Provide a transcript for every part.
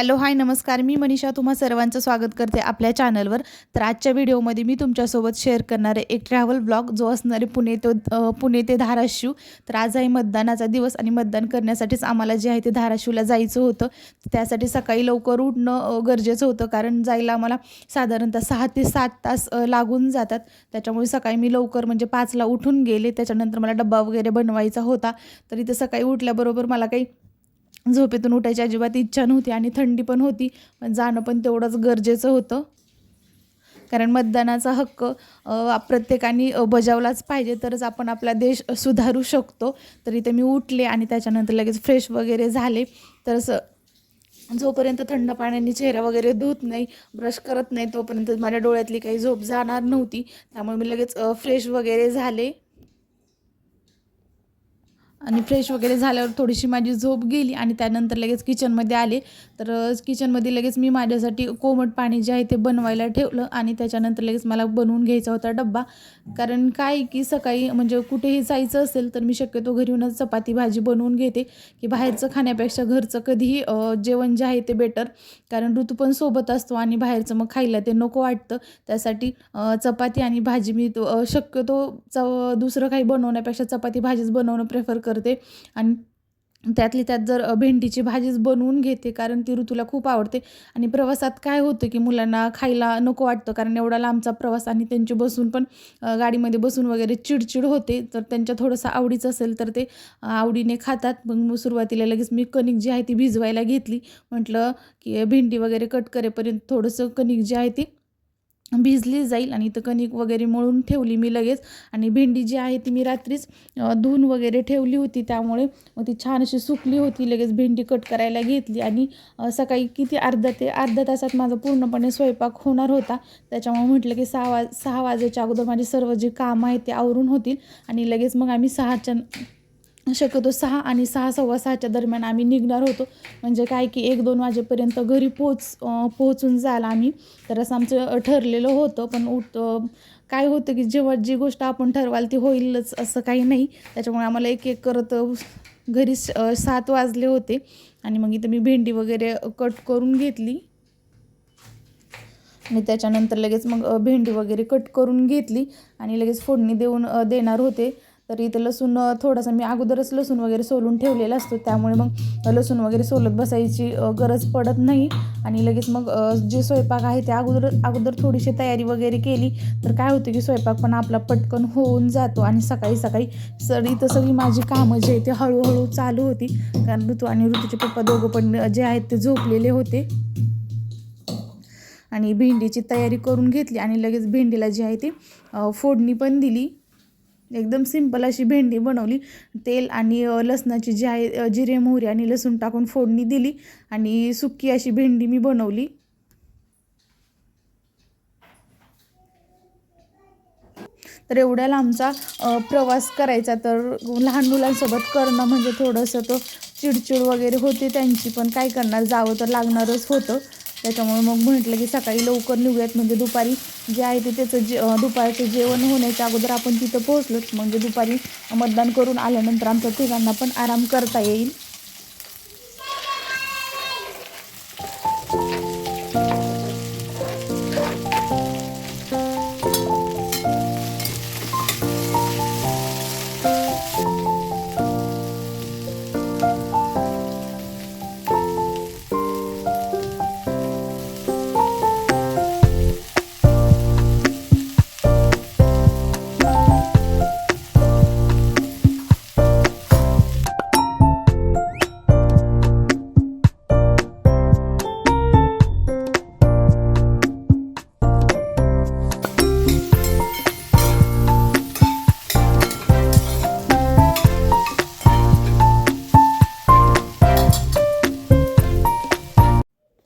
Hello hi नमस्कार. मी मनीषा तुम्हा सर्वांचं स्वागत करते आपल्या चॅनलवर. तर आजच्या व्हिडिओमध्ये मी तुमच्यासोबत शेअर करणारे एक ट्रॅव्हल ब्लॉग जो असणारे पुणे ते पुणे ते धाराशिव. तर आज आहे मतदानाचा दिवस आणि मतदान करण्यासाठीच आम्हाला जे आहे ते धाराशिवला जायचं होतं. त्यासाठी सकाळी लवकर उठणं गरजेचं होतं कारण जायला आम्हाला साधारणतः सहा ते सात तास लागून जातात. त्याच्यामुळे सकाळी मी लवकर म्हणजे पाचला उठून गेले. त्याच्यानंतर मला डब्बा वगैरे बनवायचा होता. तर इथं सकाळी उठल्याबरोबर मला काही झोपेतून उठायची अजिबात इच्छा नव्हती आणि थंडी पण होती पण जाणं पण तेवढंच गरजेचं होतं. कारण मतदानाचा हक्क प्रत्येकाने बजावलाच पाहिजे तरच आपण आपला देश सुधारू शकतो. तर इथे मी उठले आणि त्याच्यानंतर लगेच फ्रेश वगैरे झाले. तर असं जोपर्यंत थंड पाण्याने चेहरा वगैरे धुत नाही ब्रश करत नाही तोपर्यंत माझ्या डोळ्यातली काही झोप जाणार नव्हती. त्यामुळे मी लगेच फ्रेश वगैरे झाले. आणि फ्रेश वगैरे झाल्यावर थोडीशी माझी झोप गेली आणि त्यानंतर लगेच किचनमध्ये आले. तर किचनमध्ये लगेच मी माझ्यासाठी कोमट पाणी जे आहे ते बनवायला ठेवलं आणि त्याच्यानंतर लगेच मला बनवून घ्यायचा होता डब्बा. कारण काय की सकाळी म्हणजे कुठेही जायचं असेल तर मी शक्यतो घरी येऊनच चपाती भाजी बनवून घेते. की बाहेरचं खाण्यापेक्षा घरचं कधीही जेवण जे आहे ते बेटर कारण ऋतू पण सोबत असतो आणि बाहेरचं मग खायला ते नको वाटतं. त्यासाठी चपाती आणि भाजी मी तो शक्यतो च दुसरं काही बनवण्यापेक्षा चपाती भाजीच बनवणं प्रेफर करते. करते. आणि त्यातली त्यात जर भेंडीची भाजीच बनवून घेते कारण ती ऋतूला खूप आवडते. आणि प्रवासात काय होतं की मुलांना खायला नको वाटतं कारण एवढा लांबचा प्रवास आणि त्यांची बसून पण गाडीमध्ये बसून वगैरे चिडचिड होते. तर त्यांच्या थोडंसं आवडीचं असेल तर ते आवडीने खातात. मग मग सुरुवातीला लगेच मी कणिक जी आहे ती भिजवायला घेतली. म्हटलं की भेंडी वगैरे कट करेपर्यंत थोडंसं कणिक जी आहे ती भिजली जाईल आणि इथं कणिक वगैरे मळून ठेवली मी लगेच. आणि भेंडी जी आहे ती मी रात्रीच धुवून वगैरे ठेवली होती. त्यामुळे मग ती छान अशी सुकली होती. लगेच भेंडी कट करायला घेतली आणि सकाळी किती अर्धा ते अर्ध्या तासात माझा पूर्णपणे स्वयंपाक होणार होता. त्याच्यामुळे म्हटलं की सहा वाज सहा वाजायच्या अगोदर माझी सर्व जे कामं आहेत ते आवरून होतील. आणि लगेच मग आम्ही सहाच्या शक्यतो सहा आणि सहा सव्वा सहाच्या दरम्यान आम्ही निघणार होतो. म्हणजे काय की एक दोन वाजेपर्यंत घरी पोच पोहोचून जायला आम्ही. तर असं आमचं ठरलेलं होतं. पण उठ काय होतं की जेव्हा जी गोष्ट आपण ठरवाल ती होईलच असं काही नाही. त्याच्यामुळे आम्हाला एक एक करत घरी स- सात वाजले होते. आणि मग इथं मी भेंडी वगैरे कट करून घेतली. आणि त्याच्यानंतर लगेच मग भेंडी वगैरे कट करून घेतली. आणि लगेच फोडणी देऊन देणार होते. तर इथं लसूण थोडासा मी अगोदरच लसूण वगैरे सोलून ठेवलेला असतो. त्यामुळे मग लसूण वगैरे सोलत बसायची गरज पडत नाही. आणि लगेच मग जे स्वयंपाक आहे ते अगोदर अगोदर थोडीशी तयारी वगैरे केली तर काय होतं की स्वयंपाक पण आपला पटकन होऊन जातो. आणि सकाळी सकाळी सर इथं सगळी माझी कामं जे आहे ते हळूहळू चालू होती. कारण ऋतू आणि ऋतूचे पप्पा दोघं पण जे आहेत ते झोपलेले होते. आणि भेंडीची तयारी करून घेतली आणि लगेच भेंडीला जी आहे ती फोडणी पण दिली. एकदम सिंपल अशी भेंडी बनवली. तेल आणि लसणाची जी आहे जिरे मोहरी आणि लसूण टाकून फोडणी दिली आणि सुकी अशी भेंडी मी बनवली. तर एवढ्या लांबचा प्रवास करायचा तर लहान मुलांसोबत करणं म्हणजे थोडंसं तो चिडचिड वगैरे होते त्यांची पण काय करणार जावं तर लागणारच होतं. त्याच्यामुळे मग म्हटलं की सकाळी लवकर निघूयात. म्हणजे दुपारी जे आहे ते त्याचं जे दुपारचं जेवण होण्याच्या अगोदर आपण तिथं पोहोचलोच. म्हणजे दुपारी मतदान करून आल्यानंतर आमच्या तिघांना पण आराम करता येईल.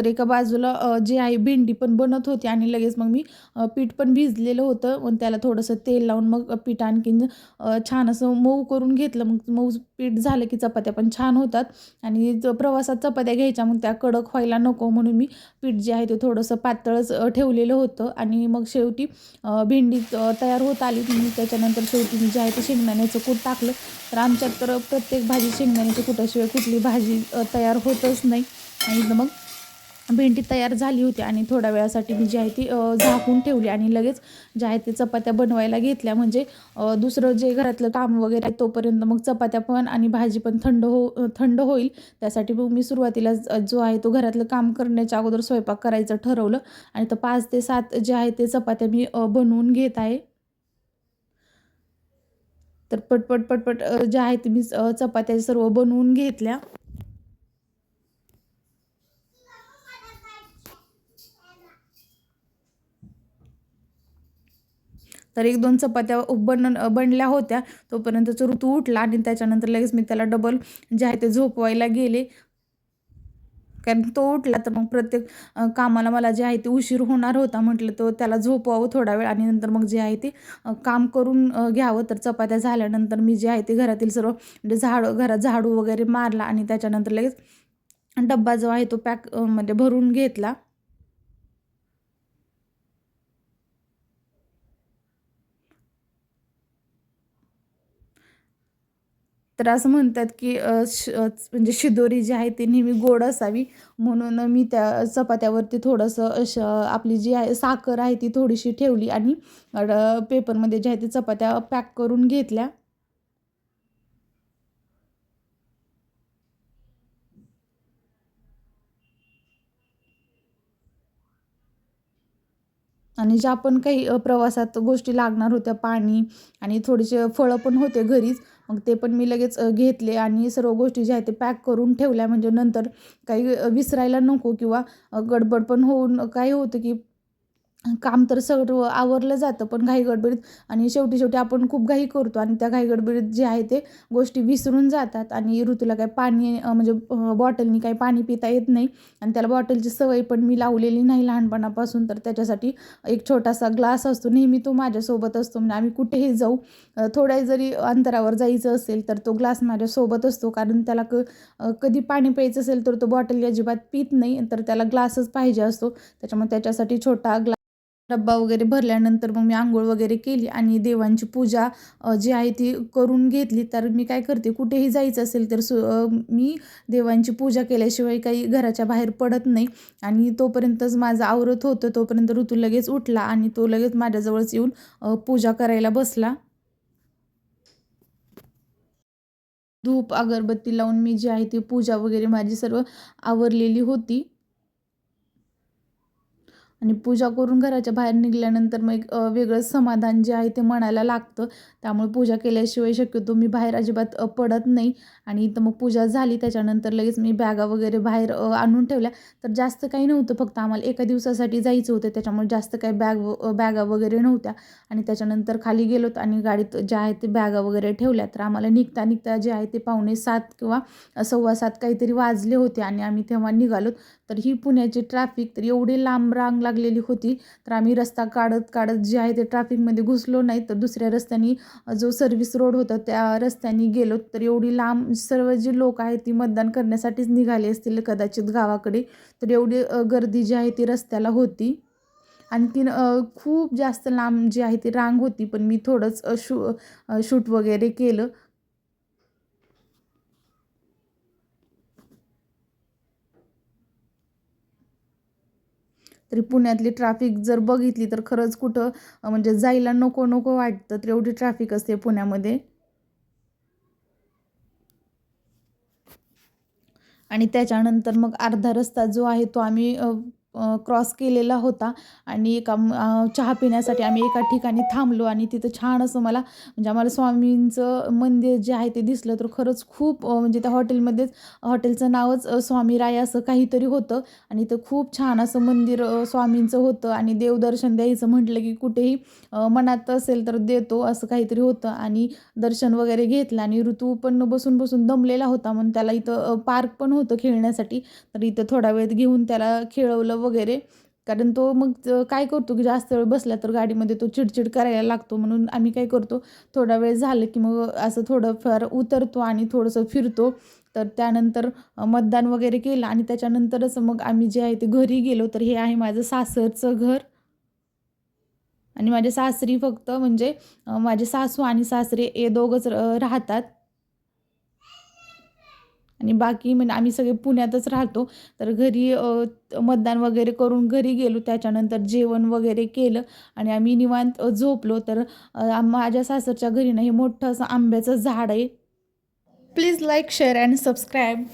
तर एका बाजूला जे जी आहे भेंडी पण बनत होती आणि लगेच मग मी पीठ पण भिजलेलं होतं. मग त्याला थोडंसं तेल लावून मग पीठ आणखीन छान असं मऊ करून घेतलं. मग मऊ पीठ झालं की चपात्या पण छान होतात. आणि प्रवासात चपात्या घ्यायच्या मग त्या कडक व्हायला नको म्हणून मी पीठ जे आहे ते थोडंसं पातळच ठेवलेलं होतं. आणि मग शेवटी भेंडी तयार होत आली. मी त्याच्यानंतर शेवटी मी जे आहे ते शेंगदाण्याचं कूट टाकलं. तर आमच्यात तर प्रत्येक भाजी शेंगदाण्याच्या कुटाशिवाय कुठली भाजी तयार होतच नाही. आणि मग भेंडी तयार झाली होती आणि थोड्या वेळासाठी मी जी आहे ती झाकून ठेवली आणि लगेच ज्या आहे ते चपात्या बनवायला घेतल्या. म्हणजे दुसरं जे घरातलं काम वगैरे आहे तोपर्यंत मग चपात्या पण आणि भाजी पण थंड हो थंड होईल. त्यासाठी मग मी सुरुवातीला जो आहे तो घरातलं काम करण्याच्या अगोदर स्वयंपाक करायचं ठरवलं. आणि तर पाच ते सात जे आहे ते चपात्या मी बनवून घेत आहे. तर पटपट पटपट ज्या आहेत मी चपात्या सर्व बनवून घेतल्या. तर एक दोन चपात्या बन बनल्या होत्या. तोपर्यंतचा ऋतू उठला आणि त्याच्यानंतर लगेच मी त्याला डबल जे आहे ते झोपवायला गेले. कारण तो उठला तर मग प्रत्येक कामाला मला जे आहे ते उशीर होणार होता. म्हटलं तो त्याला झोपवावं थोडा वेळ आणि नंतर मग जे आहे ते काम करून घ्यावं. तर चपात्या झाल्यानंतर मी जे आहे ते घरातील सर्व म्हणजे झाडू घरात झाडू वगैरे मारला आणि त्याच्यानंतर लगेच डब्बा जो आहे तो पॅक म्हणजे भरून घेतला. तर असं म्हणतात की श म्हणजे शिदोरी जी आहे ती नेहमी गोड असावी. म्हणून मी त्या चपात्यावरती थोडंसं श आपली जी आहे साखर आहे ती थोडीशी ठेवली आणि पेपरमध्ये जे आहे ते चपात्या पॅक करून घेतल्या. आणि ज्या पण काही प्रवासात गोष्टी लागणार होत्या पाणी आणि थोडेसे फळं पण होते घरीच मग ते पण मी लगेच घेतले आणि सर्व गोष्टी ज्या आहेत ते पॅक करून ठेवल्या. म्हणजे नंतर काही विसरायला नको किंवा गडबड पण होऊन काय होतं की काम तर सर्व आवरलं जातं पण घाई गडबडीत आणि शेवटी शेवटी आपण खूप घाई करतो आणि त्या घाई गडबडीत जे आहे ते गोष्टी विसरून जातात आणि ऋतूला काही पाणी म्हणजे बॉटलनी काही पाणी पिता येत नाही आणि त्याला बॉटलची सवय पण मी लावलेली नाही लहानपणापासून तर त्याच्यासाठी एक छोटासा ग्लास असतो नेहमी तो माझ्यासोबत असतो म्हणजे आम्ही कुठेही जाऊ थोड्या जरी अंतरावर जायचं असेल तर तो ग्लास माझ्यासोबत असतो कारण त्याला क कधी पाणी प्यायचं असेल तर तो बॉटल अजिबात पित नाही तर त्याला ग्लासच पाहिजे असतो त्याच्यामुळे त्याच्यासाठी छोटा ग्लास डब्बा वगैरे भरल्यानंतर मग मी आंघोळ वगैरे केली आणि देवांची पूजा जी आहे ती करून घेतली. तर मी काय करते कुठेही जायचं असेल तर सु मी देवांची पूजा केल्याशिवाय काही घराच्या बाहेर पडत नाही. आणि तोपर्यंतच माझं आवरत होतं. तोपर्यंत ऋतू लगेच उठला आणि तो लगेच माझ्याजवळच येऊन पूजा करायला बसला. धूप अगरबत्ती लावून मी जी आहे ती पूजा वगैरे माझी सर्व आवरलेली होती. आणि पूजा करून घराच्या बाहेर निघाल्यानंतर मग एक वेगळंच समाधान जे आहे ते म्हणायला लागतं. त्यामुळे पूजा केल्याशिवाय शक्यतो मी बाहेर अजिबात पडत नाही. आणि इथं मग पूजा झाली. त्याच्यानंतर लगेच मी बॅगा वगैरे बाहेर आणून ठेवल्या. तर जास्त काही नव्हतं. फक्त आम्हाला एका दिवसासाठी जायचं होतं. त्याच्यामुळे जास्त काही बॅग व बॅगा वगैरे नव्हत्या. आणि त्याच्यानंतर खाली गेलोत आणि गाडीत ज्या आहे ते बॅगा वगैरे ठेवल्या. तर आम्हाला निघता निघता जे आहे ते पावणे सात किंवा सव्वा सात काहीतरी वाजले होते. आणि आम्ही तेव्हा निघालो तर ही पुण्याची ट्रॅफिक तर एवढी लांब रांग लागलेली होती. तर आम्ही रस्ता काढत काढत जे आहे ते ट्रॅफिकमध्ये घुसलो नाही तर दुसऱ्या रस्त्याने जो सर्व्हिस रोड होता त्या रस्त्याने गेलो. तर एवढी लांब सर्व जी लोक आहेत ती मतदान करण्यासाठीच निघाली असतील कदाचित गावाकडे. तर एवढी गर्दी जी आहे ती रस्त्याला होती. आणखीन खूप जास्त लांब जी आहे ती रांग होती. पण मी थोडंच शू शूट वगैरे केलं. तरी पुण्यातली ट्रॅफिक जर बघितली तर खरंच कुठं म्हणजे जायला नको नको वाटतं तर एवढी ट्रॅफिक असते पुण्यामध्ये. आणि त्याच्यानंतर मग अर्धा रस्ता जो आहे तो आम्ही क्रॉस केलेला होता. आणि एका चहा पिण्यासाठी आम्ही एका ठिकाणी थांबलो आणि तिथं छान असं मला म्हणजे आम्हाला स्वामींचं मंदिर जे आहे ते दिसलं. तर खरंच खूप म्हणजे त्या हॉटेलमध्येच हॉटेलचं नावच स्वामी राय असं काहीतरी होतं. आणि तर खूप छान असं मंदिर स्वामींचं होतं. आणि देवदर्शन द्यायचं म्हटलं की कुठेही मनात असेल तर देतो असं काहीतरी होतं. आणि दर्शन वगैरे घेतलं आणि ऋतू पण बसून बसून दमलेला होता. म्हणून त्याला इथं पार्क पण होतं खेळण्यासाठी. तर इथं थोडा वेळ घेऊन त्याला खेळवलं वगैरे. कारण तो मग काय करतो की जास्त वेळ बसला तर गाडीमध्ये तो चिडचिड करायला लागतो. म्हणून आम्ही काय करतो थोडा वेळ झालं की मग असं थोडंफार उतरतो आणि थोडंसं फिरतो. तर त्यानंतर मतदान वगैरे केलं आणि त्याच्यानंतरच मग आम्ही जे आहे ते घरी गेलो. तर हे आहे माझं सासरचं घर. आणि माझे सासरी फक्त म्हणजे माझे सासू आणि सासरे हे दोघंच राहतात. आणि बाकी म्हणजे आम्ही सगळे पुण्यातच राहतो. तर घरी मतदान वगैरे करून घरी गेलो. त्याच्यानंतर जेवण वगैरे केलं आणि आम्ही निवांत झोपलो. तर माझ्या सासरच्या घरी ना हे मोठं असं आंब्याचं झाड आहे. Please like share and subscribe.